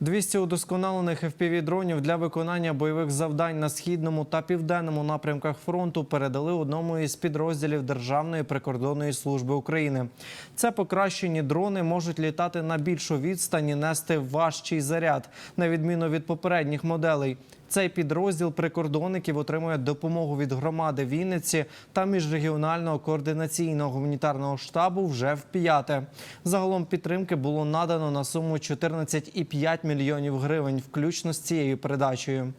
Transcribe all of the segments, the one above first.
200 удосконалених FPV-дронів для виконання бойових завдань на східному та південному напрямках фронту передали одному із підрозділів Державної прикордонної служби України. Це покращені дрони можуть літати на більшу відстань і нести важчий заряд, на відміну від попередніх моделей. Цей підрозділ прикордонників отримує допомогу від громади Вінниці та міжрегіонального координаційного гуманітарного штабу вже в п'яте. Загалом підтримки було надано на суму 14,5 мільйонів гривень, включно з цією передачею.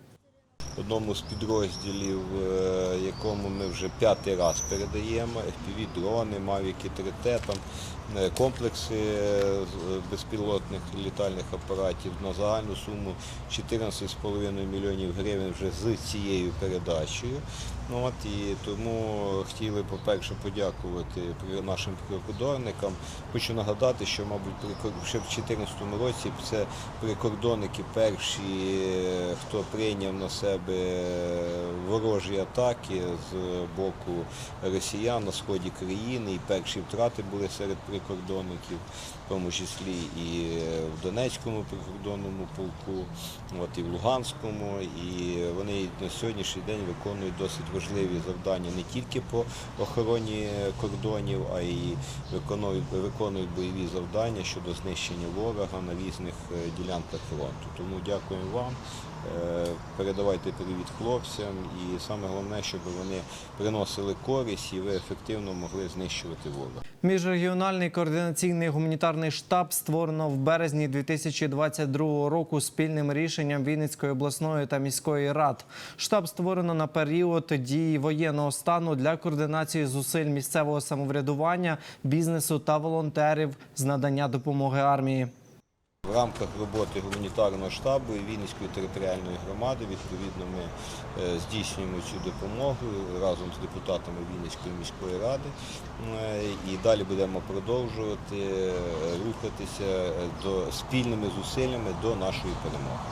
Одному з підрозділів, е, якому ми вже п'ятий раз передаємо FPV-дрони, Мавіки 3T, там е, комплекси е, безпілотних літальних апаратів на загальну суму 14,5 мільйонів гривень вже з цією передачею. Ну, от, і тому хотіли, по-перше, подякувати нашим прикордонникам. Хочу нагадати, що, мабуть, ще в 2014 році це прикордонники перші, хто прийняв на себе ворожі атаки з боку росіян на сході країни. І перші втрати були серед прикордонників, в тому числі і в Донецькому прикордонному полку, от і в Луганському. І вони на сьогоднішній день виконують досить важливі завдання не тільки по охороні кордонів, а й виконують, виконують бойові завдання щодо знищення ворога на різних е, ділянках фронту. Тому дякуємо вам. Е, Передавайте привіт хлопцям і саме головне, щоб вони приносили користь і ви ефективно могли знищувати ворога. Міжрегіональний координаційний гуманітарний штаб створено в березні 2022 року спільним рішенням Вінницької обласної та міської рад. Штаб створено на період дії воєнного стану для координації зусиль місцевого самоврядування, бізнесу та волонтерів з надання допомоги армії. В рамках роботи гуманітарного штабу і Вінницької територіальної громади відповідно ми е, здійснюємо цю допомогу разом з депутатами Вінницької міської ради Е, і далі будемо продовжувати е, рухатися до спільними зусиллями до нашої перемоги.